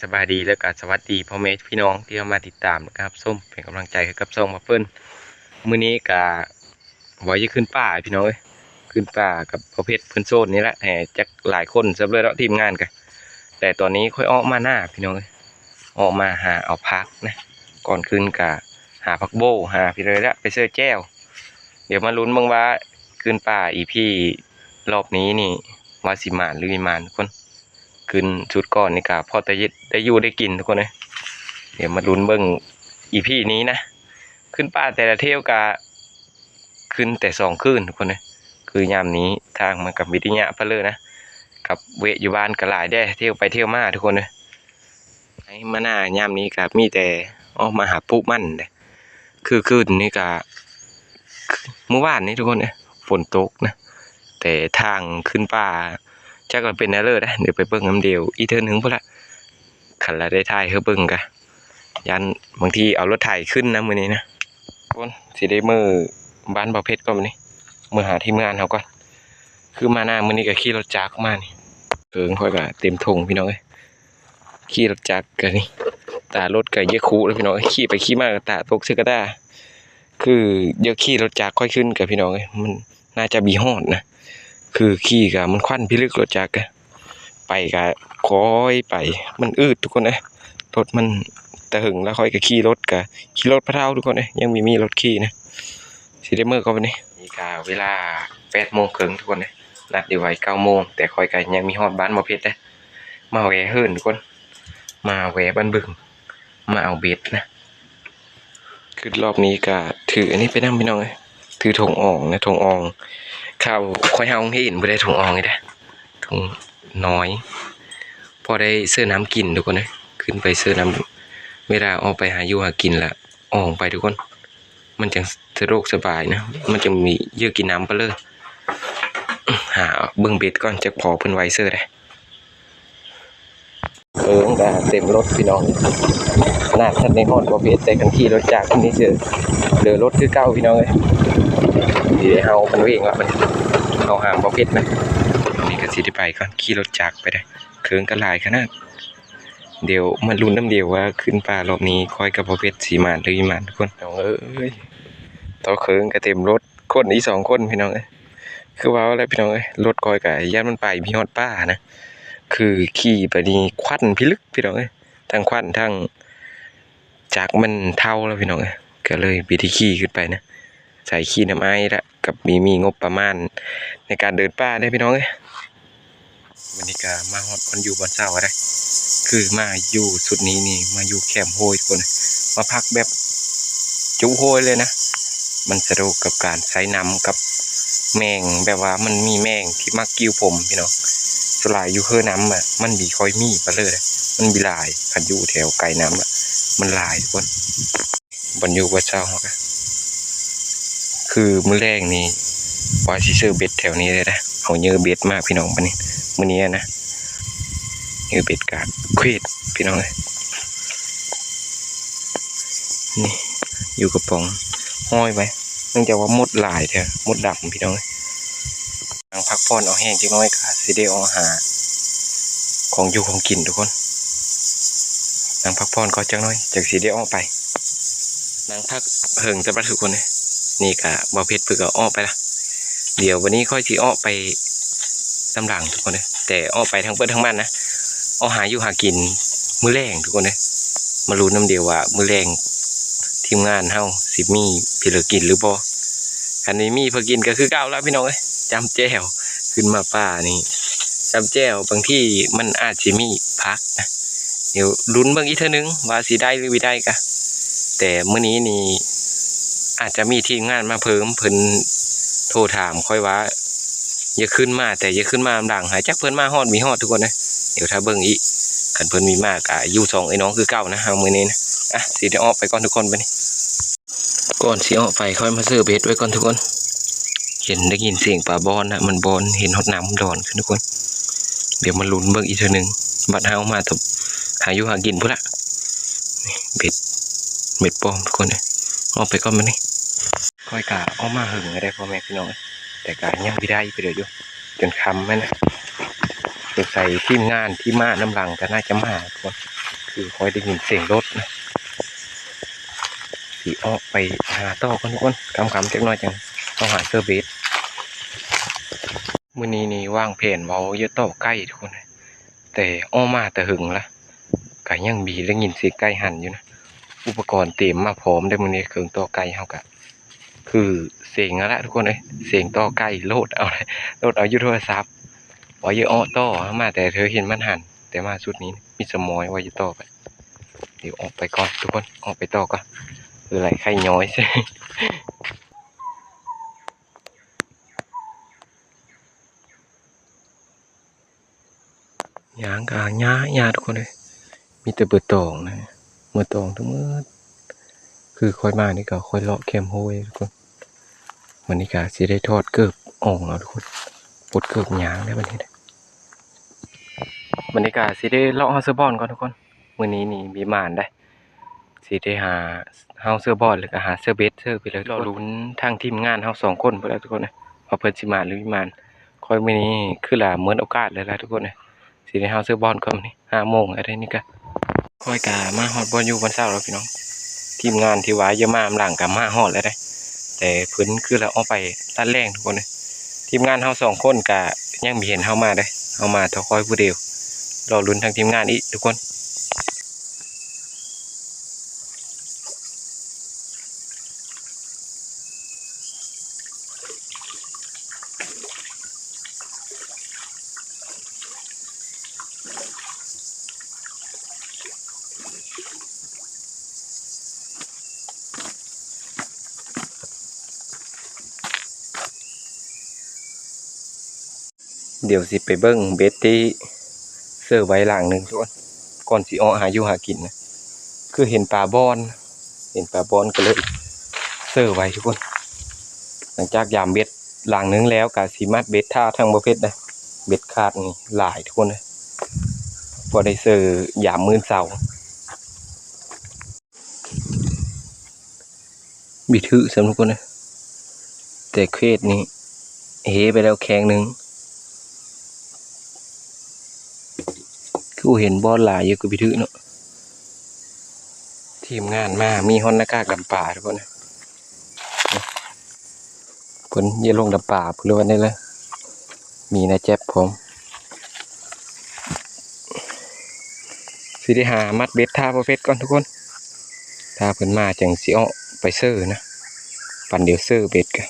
สบายดีแล้วก็สวัสดีพ่อแม่พี่น้องที่เข้ามาติดตามนะครับส้มเป็นกำลังใจให้กับส้มมาเพิ่นมื้อนี้ก็ว่าจะขึ้นป่าพี่น้องเอ้ยขึ้นป่ากับพ่อเพชรเพิ่นโซนนี่แหละแหมจักหลายคนสำหรับทีมงานกันแต่ตอนนี้ค่อยออกมาหน้าพี่น้องเอ้ยออกมาหาเอาพักนะก่อนขึ้นก็หาพักโบหาพี่เลยละไปเสื้อแจ้ว เดี๋ยวมาลุ้นบ้างว่าขึ้นป่าอีพี่รอบนี้นี่ว่าสิมานหรือวิมานคน ขึ้นชุดก่อนนี่กะพอจะยึดได้อยู่ได้กินทุกคนเลยเดี๋ยวมาลุ้นเบิ้งอีพี่นี้นะ ขึ้นป่าแต่ละเที่ยวกะขึ้นแต่สองคืนทุกคนเลยคือยามนี้ทางมันกับวิทยาเพเลยนะกับเวอยู่บ้านกระหลายได้เที่ยวไปเที่ยวมาทุกคนเลยไอ้มาหน้ายามนี้กับมีแต่ออกมาหาปุ๊มั่นเลยคือคืนนี้กะเมื่อวานนี้ทุกคนเนี่ยฝนตกนะ แต่ทางขึ้นป่า จักก็เป็นแนเลยนะเดี๋ยวไปเบิ่งน้ำเดียวอีเทิร์นหนึ่งพุ่นละขันละได้ถ่ายเฮาเบิ่งกะยันบางทีเอารถถ่ายขึ้นนะมือนี้นะคนสิได้มือบ้านบ่าวเพชรก่อนมือนี้มือหาทีมงานเฮาก่อนคือมาหน้ามือนี้ก็ขี่รถจักรมานี่เกิงค่อยก็เต็มทงพี่น้องเอ้ยขี่รถจักรก็นี่ตารถก็เยอะคูแล้วพี่น้องขี่ไปขี่มากตาตกซึกกระดาคือเยอะขี่รถจักรค่อยขึ้นกับพี่น้องเอ้ยมันน่าจะบีฮอดนะ คือขี่กะมันควันพิลึกรถจักรไปกะคอยไป มันอืดทุกคนเลยรถมันตะหึงแล้วค่อยกะขี่รถกะขี่รถพระเท่าทุกคนเลยยังมีมีรถขี่นะสิได้เมื่อก็วันนี้นี่กะเวลาแปดโมงครึ่งทุกคนเลยนัดเดี๋ยวไว้เก้าโมงแต่คอยกะยังมีฮอดบ้านมาเพชรนะมาแหวะเฮิร์นทุกคน มาแหวะบ้านบึง มาเอาเบ็ดนะคือรอบนี้กะถืออันนี้ไปนั่งพี่น้องเลยถือถงอ่องนะถงอ่อง ข้าวค่อยเฮาให้เห็นบ่ได้ถุงอ่องนี่แหละถุงน้อย พอได้เสื้อน้ำกินทุกคนเลยขึ้นไปเสื้อน้ำเวลาออกไปหาอยู่หากินละออกไปทุกคน มันจังสะดวกสบายนะ มันจะมีเยอะกินน้ำไปเลยหาเบิ่งเบ็ดก่อนจะพอเพิ่นไว้เสื้อได้เออก็เต็มรถพี่น้องขนาดท่านในฮอดบ่เบ็ดแต่กันขี่รถจากที่นี่เจอเหลือรถคือเก่าพี่น้องเอ้ย ดีเฮามันวิ่งว่ามันเอาหามบ่เพชรนะนี่ก็สิได้ไปก่อนขี่รถจักรไปได้เคิงกันหลายขนาดเดี๋ยวมาลุ้นน้ำเดียวว่าขึ้นป่ารอบนี้คอยกับบ่เพชรสีมานหรืออีมานทุกคนน้องเอ้ยต่อเคิงก็เต็มรถคนอีกสองคนพี่น้องเอ้ยคือว่าอะไรพี่น้องเอ้ยรถคอยกับย่านมันไปมีฮอดป้านะคือขี่ไปนี่ควันพิลึกพี่น้องเอ้ยทั้งควันทั้งจากมันเท่าแล้วพี่น้องเอ้ยก็เลยวิธีขี่ขึ้นไปนะใส่ขี้น้ำไอ้ละกับมีมีงบประมาณ ในการเดินป่าได้พี่น้องเอ้ยวันนี้ก็มาฮอดคนอยู่บนเสาได้คือมาอยู่สุดนี้นี่มาอยู่แคมโฮยทุกคนมาพักแบบจุโฮยเลยนะ มันสะดวกกับการใช้น้ำกับแมงแบบว่ามันมีแมงที่มักกิ้วผมพี่น้องสลายอยู่เฮือน้ำอะมันมีคอยมีไปเลย มันมีลายคันอยู่แถวไกลน้ำอะมันลายทุกคนบนอยู่บนเสาครับ คือมื้อแรกนี่ว่าสิซื้อเบ็ดแถวนี้เลยนะเอาเยอะเบ็ดมากพี่น้องปะนี่มื้อนี้นะเยอะเบ็ดกาดเควดพี่น้องเลยนี่อยู่กระป๋องห้อยไปเนื่องจากว่ามดหลายแท้มดดำพี่น้องเลยทางพักผ่อนเอาแห้งจังน้อยกาสิได้เอาหาของอยู่ของกินทุกคนนางพักผ่อนก็จังน้อยจากสิได้ออกไปนางพักเหิงจะประทุกคนเลย นี่กะบอเพชรเพื่อกอ้อไปละเดี๋ยววันนี้ค่อยสิอ้อไปตำหลังทุกคนเลยแต่อ้อไปทั้งเปิดทั้งมันนะอ้อหาอยู่หากินมือแรงทุกคนเลยมารู้น้ำเดียวว่ามือแรงทีมงานเฮาสิมีพี่เหลือกินหรือบ่คันนี้มีเพื่อกินก็คือเก่าแล้วพี่น้องเอ้ยจำแจ้วขึ้นมาป่านี่จำแจ้วบางที่มันอาจจะมีพักนะเดี๋ยวลุ้นเบิ่งอีกเท่านึงว่าสิได้หรือไม่ได้กะแต่เมื้อนี้นี่ อาจจะมีทีมงานมาเพิ่มเพิ่นโทรถามค่อยว่า อย่าขึ้นมา แต่อย่าขึ้นมาดังหายจักเพิ่นมาฮอดมีฮอดทุกคนนะเดี๋ยวถ้าเบิ่งอีกันเพิ่นมีมากอะยู่สองไอ้น้องคือเก่านะเฮามือนี้นะอะสิได้ออกไปก่อนทุกคนไปนี่ก่อนสิออกไปค่อยมาซื้อเบ็ดไว้ก่อนทุกคน เห็นได้ยินเสียงปลาบอนนะมันบอนเห็นฮอดน้ำดอนขึ้นทุกคน เดี๋ยวมาลุ้นเบิ่งอีกเทื่อหนึงบัดเฮามาทบหาอยู่หากินพุ่นละเบ็ดเบ็ดปลอมทุกคนเลยออกไปก่อนมานี่ ค่อยกะออกมาหึงได้พ่อแม่พี่น้องแต่กะยังไม่ได้ไปเดี๋ยวอยู่จนคำแม่นะเดี๋ยวใส่ทีมงานที่มาน้ำหลังก็น่าจะมาทุกคนคือคอยได้ยินเสียงรถนะสีออกไปหาต่อกันทุกคนคำคำๆเล็กน้อยจังต้องหาเซอร์เบสมื้อนี้นี่ว่างเพนเว้าเยอะต่อใกล้ทุกคน แต่อ้อมาแต่หึงละก็ยังมีได้ยินเสียงไก่หันอยู่นะอุปกรณ์เต็มมาพร้อมได้มื้อนี้เครื่องต่อไก่เฮากะ คือเสียงแล้วละทุกคนเลยเสียงต่อไก่โหลดเอาโหลดเอายู่โทรศัพท์วาเยอะอ้อต่อมาแต่เธอเห็นมันหันแต่มาชุดนี้มีสมอยวาจะต่อไปเดี๋ยวออกไปก่อนทุกคนออกไปต่อก่อนคืออะไรไข่ย้อยใช่ยางกาหญ้าหญ้าทุกคนเลยมีแต่เบอร์ตองนะเบอร์ตองทั้งหมดคือคอยมานี่ก็คอยเลาะแคมโฮยทุกคน วันนี้ก็สิได้ทอดเกิบอ่องเอาทุกคนปลดเกิบยางได้วันนี้เลยวันนี้ก็สิได้เลาะเฮาเสื้อบอลก่อนทุกคนวันนี้นี่มีหมานได้สิได้หาเฮาเสื้อบอลหรือก็หาเสื้อเบสเสื้อไปเลยรอลุ้นทางทีมงานเฮาสองคนไปแล้วทุกคนนะว่าเพิ่นสิมาหรือไม่มาคอยมื้อนี้คือละเหมือนโอกาสเลยล่ะทุกคนนะสิได้เฮาซื้อบอลก่อนนี่ห้าโมงอะไรนี่ก็คอยกามาฮอดบอลอยู่วันเสาร์แล้วพี่น้อง ทีมงานที่ว่าเยอะมากหลังกับมาฮอดแล้วได้ แต่เพิ่นคือเราเอาไปตัดแรงทุกคนเลยทีมงานเฮาสองคนกะยังมีเห็นเฮามาได้เฮามาทอคอยผู้เดียวรอลุ้นทางทีมงานอีกทุกคน ดี๋ยวสิไปเบิ้งเบสที่เสื้อไว้หลังหนึ่งทุกคนก่อนสิออหาอยู่หากินนะคือเห็นปลาบอน เห็นปลาบอนก็เลยเสื้อไว้ทุกคน หลังจากยามเบ็ดหลังหนึงแล้วกาสีมัดเบ็ดท่าทางประเภทนะเบ็ดขาดนี่หลายทุกคนเลยพอได้เสื้อยามมือเสาบิถือสำหรับทุกคนนะแต่เคสนี้เฮไปแล้วแข้งหนึ่ง คือเห็นบอลหลายอยู่กับพิทึเนาะทีมงานมา มีฮอนนากากดำป่าทุกคนนะเพิ่นเยลงดำป่าเพื่อวันนี้เลยมีนะแจ๊บผมสิได้หามัดเบ็ดท่าประเภทก่อนทุกคนถ้าเพิ่นมาจังสิเอาไปเซอร์นะ ปั่นเดี๋ยวเซอร์เบ็ดกัน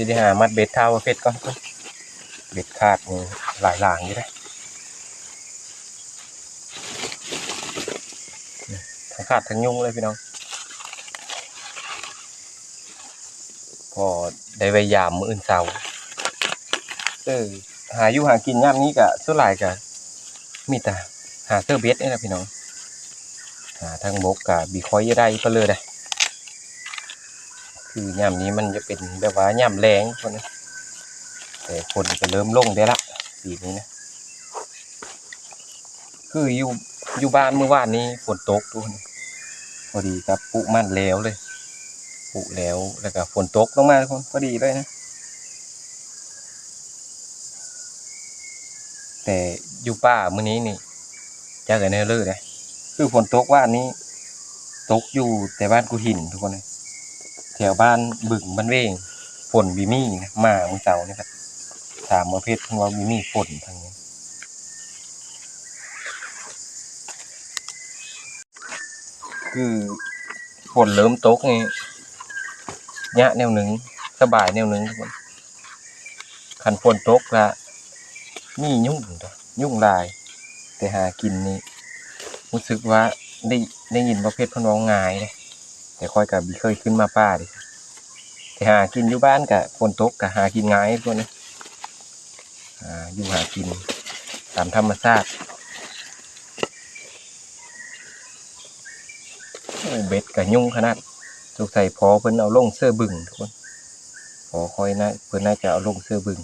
สิได้หามัดเบ็ดเท่าเภทก่อนเบ็ดขาดหลายหลางอยู่ได้ทั้งขาดทั้งยุ่งเลยพี่น้อง พอได้ไปยามมืออื่นเช้าเออหาอยู่หากินยามนี้ก็ส่วนหลายก็มีแต่หาเสื้อเบ็ดนี่แหละพี่น้องหาทางบกกับบีคอยยได้ไปเลยได้ คือยามนี้มันจะเป็นแบบว่ายามแรงคนนะแต่ฝนก็เริ่มลงได้ละปีนี้นะคืออยู่อยู่บ้านเมื่อวานนี้ฝนตกทุกคนพอดีครับปลูกมันแล้วเลยปลูกแล้วแล้วก็ฝนตกลงมาทุกคนพอดีเลยนะแต่อยู่ป่ามื้อนี้นี่จะกันแน่เลยนะคือฝนตกว่านนี้ ตกอยู่แต่บ้านกูหินทุกคนเลย แถวบ้านบึงบ้านเวงฝนบีมี่นะมาเมื่อเช้านี่ครับถามว่าเพชรเพิ่นว่าบีมี่ฝนทางนี้คือฝนเริ่มตกนี่ยะแนวหนึ่งสบายแนวหนึ่งทุกคนคันฝนตกละมียุ่งตัวยุ่งลาย แต่หากินนี่รู้สึกว่าได้ได้ยินว่าเพชรเพิ่นเว้าง่ายเลย แต่ค่อยกับเคยขึ้นมาป้าดิแต่หากินอยู่บ้านกับฝนตกกับหากินง่ายพวกนี้อยู่หากินตามธรรมชาติเบ็ดกับยุ่งขนาดถุกใส่ยพอเพิ่นเอาลงเสื้อบึงทุกคนพอคอยนะเพิ่นน่าจะเอาลงเสื้อบึง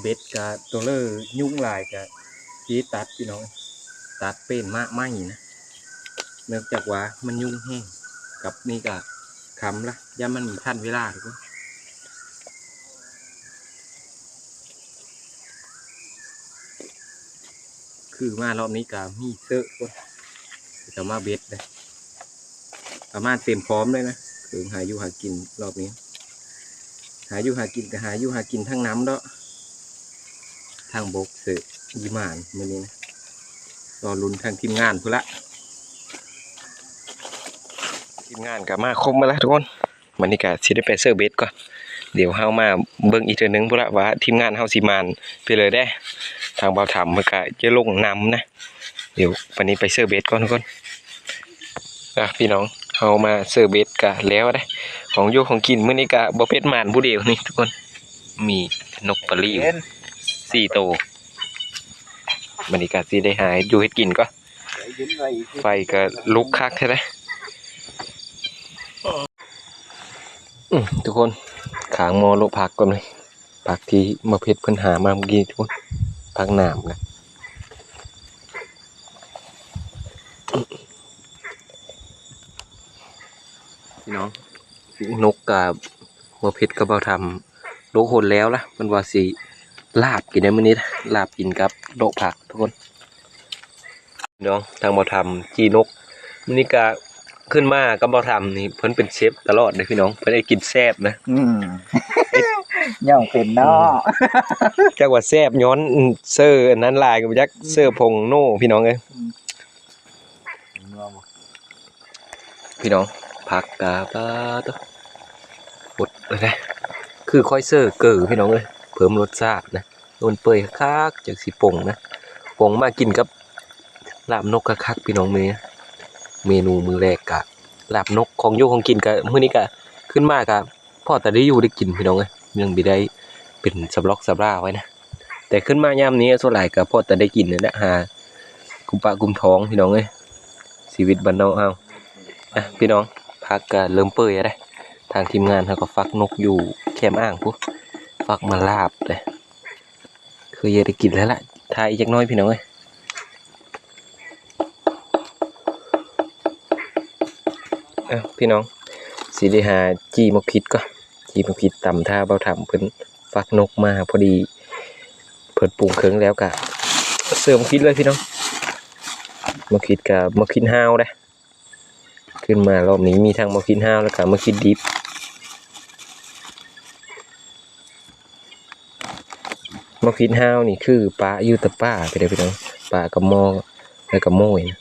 เบ็ดกับตัวเลอร์ยุ่งลายกับจีตัดพี่น้อง ตัดเป็นมากไม่นะเนื่องจากว่ามันยุ่งแห้งกับนี่กับคำละย่ามันมีทันเวลาทุกคนคือมารอบนี้กับมีเซอะคนจะมาเบ็ดเลยสามารถเต็มพร้อมเลยนะคือหาอยู่หากินรอบนี้ หาอยู่หากินกับหาอยู่หากินทั้งน้ำเนาะ ทางบกเสือยีมานมือนี้นะรอลุ้นทางทีมงานพุ่ละทีมงานกับมาคมมาแล้วทุกคนวันนี้ก็สิได้ไปเซอร์เบสก่อนเดี๋ยวเฮามาเบิ่งอีกเทื่อนึงพุ่ละว่าทีมงานเฮาสิมานไปเลยได้ทางเบาถามมันก็จะลงนำนะ เดี๋ยววันนี้ไปเซอร์เบสก่อนทุกคนอะพี่น้องเฮามาเซอร์เบสกะแล้วได้ของอยู่ของกินมื้อนี้ก็บ่เป็ดมานผู้เดียวนี่ทุกคนมีนกปลาลิว สี่โตวบรรยากาศสีได้หายดูเฮ็ดกินก็ ไฟก็ลุกคักใช่ไหมทุกคนขางมอโลพักก่อนเลยพักที่มาเพชรเพิ่นหามาเมื่อกี้ทุกคนพักหนามนะพี่น้องนกกับมาเพชรกับเบาทำโลกหนแล้วล่ะมันว่าสิ ลาบกินได้มื้อนี้นะลาบกินกับโดกผักทุกคนพี่น้องทางบ่ทำจีนกมื้อนี้ก็ขึ้นมากับบ่ทำนี่เพิ่นเป็นเชฟตลอดเลยพี่น้องเพิ่นได้กินแซ่บนะอืมย่องเป็นเนาะจักว่าแซ่บย้อนเซอร์อันนั้นลายก็บ่จักเซอร์พงโน่พี่น้องเอ้ยพี่น้องผักกาปาตะหดเลยนะคือค่อยเซอร์เกิอพี่น้องเอ้ยเพิ่มรสชาตินะโดนเปื่อยคักจากสิปงนะป่งมากินกับลาบนกคักพี่น้องมื้อนี้เมนูมือแรกกะลาบนกของอยู่ของกินกะมื้อนี้กะขึ้นมากะพ่อแต่ได้อยู่ได้กินพี่น้องเอ้ยยังบ่ได้เป็นสำล็อกสำราไว้นะแต่ขึ้นมายามนี้ส่วนหลายก็พอแต่ได้กินนั่นแหละกุมปะกุมท้องพี่น้องเอ้ยชีวิตบ้านนอกเฮาอะพี่น้องพักก็เริ่มเปื่อยได้ทางทีมงานเขาก็ฟักนกอยู่แคมอ่างปุ๊ ฟักมาลาบเลยคือยังได้กินแล้วล่ะทายจักน้อยพี่น้องเอ้ยอะพี่น้องสิได้หาจีมกพิษก็จีมกพิษต่ำท่าเบาถ่ำเพิ่นฟักนกมาพอดีเพิ่นปรุงเครื่องแล้วกะเสร์ฟมกพิษเลยพี่น้องมกพิษกับมกพิษห้าวได้ขึ้นมารอบนี้มีทั้งมกพิษห้าวแล้วก็มกพิษดิบ มะพริดห้าวนี่คือปลาอยู่ตะป้าไปเลยพี่น้องปลากระมอแล้วก็โม่ยนะ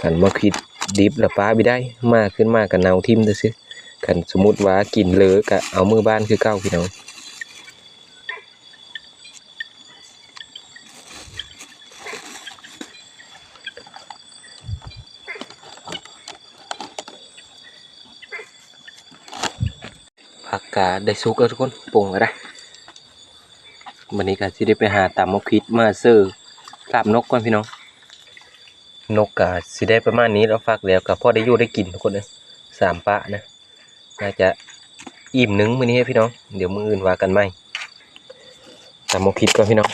กันมะพริดดิบล้วปลาไปได้ มากขึ้นมากันเนาทิมเด้อซิกันสมมติว่ากินเลอะก็เอามือบ้านคือเก้าพี่น้องผักกาได้สุกแล้วทุกคนปรุงอะไร วันนี้ก็สิได้ไปหาตามมกพิษมาเสิร์ฟลาบนกก่อนพี่น้อง นกก็สิได้ประมาณนี้แล้วฝากแล้วกับพ่อได้อยู่ได้กินทุกคนเลยสามปะนะน่าจะอิ่มหนึงมื้อนี้พี่น้อง เดี๋ยวมื้ออื่นว่ากันไหมตามมกพิษก่อนพี่น้อง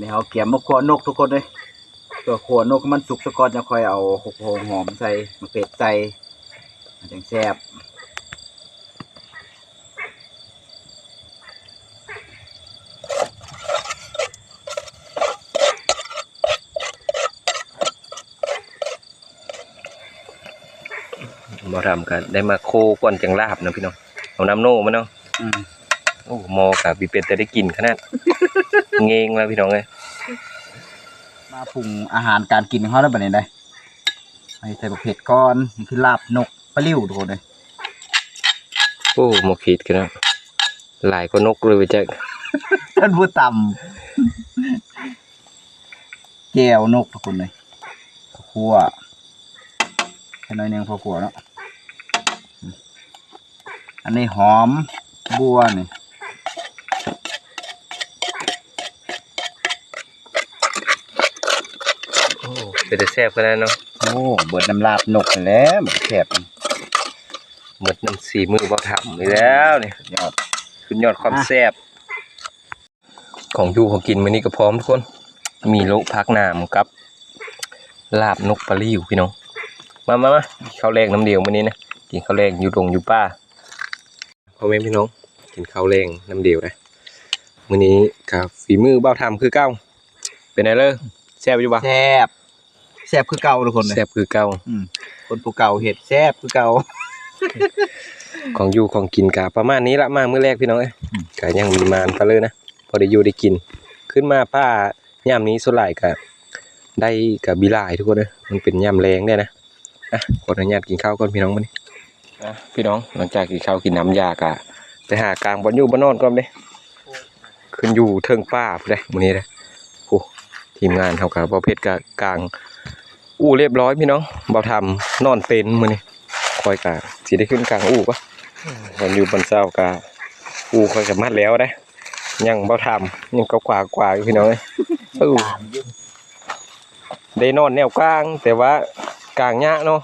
นนี้เอาเกียมมาขัวนกทุกคนเลยตัวขัวนกมันสุกสะก่อนจะค่อยเอาหกโหหอมใส่มะเขือใส่มันจังแซ่บหมอทำกันได้มาโคก่อนจังลาบนะพี่น้องเอาน้ำโน่มาเนาะอืม โอ้หมอกับบีเป็ดแต่ได้กินขนาด เงงแล้วพี่น้องเลยมาปรุงอาหารการกินของเขาแล้วแบบนี้ได้ให้ใส่บักเผ็ดก่อนนี่คือลาบนกปลาลิ้วทุกคนเลยโอ้หมกขีดกันนะหลายก็นกเลยไปจักท่านผู้ต่ำแก้วนกทุกคนเลยข้าวคั่วแค่น้อยหนึงพอขัวเนาะอืมอันนี้หอมบัวนี่ เป็นแต่แซ่บขนาดเนาะโอ้เบิดน้ำลาบนกนี่แหล้วแซ่บนี่หมดน้ำสีมือบ่ทำเลยแล้วนี่สุดยอดสุดยอดความอะแซ่บของอยู่ของกินมื้อนี้ก็พร้อมทุกคน มีโลพักน้ำกับ ลาบนกปลาลิ่วพี่น้องมามามาข้าวแรงน้ำเดียวมื้อนี้นะกินข้าวแรงอยู่ตรงอยู่ป้าพ่อแม่พี่น้องกินข้าวแรงน้ำเดียวนะมื้อนี้กับฝีมือเบ้าทำคือเก้าเป็นไงเลยแซ่บอยู่ปะแซ่บ แซ่บคือเก่าทุกคนเลยแซ่บคือเก้าอืมคนผู้เก่าเห็ดแซ่บคือเก่าของอยู่ของกินกะประมาณนี้ละมามื้อแรกพี่น้องเอ้ยอืมกะยังมีมานก็เลยนะพอได้อยู่ได้กิน ขึ้นมาป้ายามนี้ส่วนหลายกะได้กับบิลายทุกคนเด้อมันเป็นยามแรงเนี่ยนะอะขออนุญาตกินข้าวก่อนพี่น้องมื้อนี้อะพี่น้องหลังจากกินข้าวกินน้ำยากะไปหากลางบ่อนอยู่บ่นอนก่อนเด้ขึ้นอยู่เทิงป้าพุ่นเด้มื้อนี้เด้โอ้ทีมงานเฮากับบ่เพชรกะกลาง อู้เรียบร้อยพี่น้องบ่ทำนอนเป็นมื้อนี้คอยกะสิได้ขึ้นกลางอู้ปะวันอยู่บนเศร้ากาอูคอยกับมัดแล้วได้ยังเบาทำยังก็กว่ากว่าอยู่พี่น้องเอ้ยเออได้นอนแนวกลาง แต่ว่ากลางยะเนาะ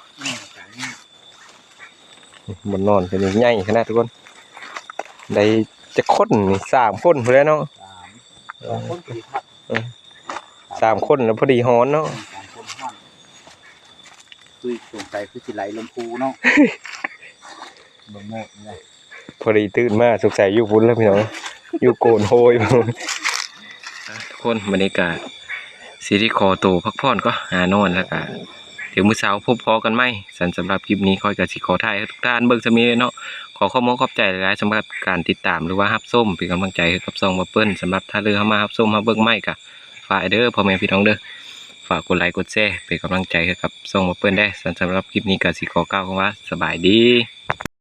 บนนอนเป็นใหญ่ขนาดทุกคนได้จะคนนี่สามคนพอแล้วเนาะสามคนสี่ทับสามคนแล้วพอดีฮอนเนาะสามคนห้อง คือสงสัยคือสิไหลลมพูเนาะบ่โมดนี่แหละพอดีตื่นมาสุขใสยอยู่พุ่นแล้วพี่น้องอยู่โกนโฮยทุกคนบรรยากาศซีรีส์คอโตพักผ่อนก็หานอนแล้วก็เดี๋ยวมื้อเช้าพบพอกันไหมสันสำหรับคลิปนี้คอยกับสิขอถ่ายทุกท่านเบิ่งสมีเนาะขอข้อมูลขอบใจหลายๆสำหรับการติดตามหรือว่าฮับส้มเป็นกำลังใจให้กับซองมาเปิ้ลสำหรับถ้าเรือเข้ามาฮับส้มมาเบิ่งไม่กะฝ่ากเด้อพ่อแม่พี่น้องเด้อ ฝากกดไลค์กดแชร์เป็นกำลังใจให้กับส่งมาเปิ้ลได้สำหรับคลิปนี้กับสีขอเก้าวคำว่าสบายดี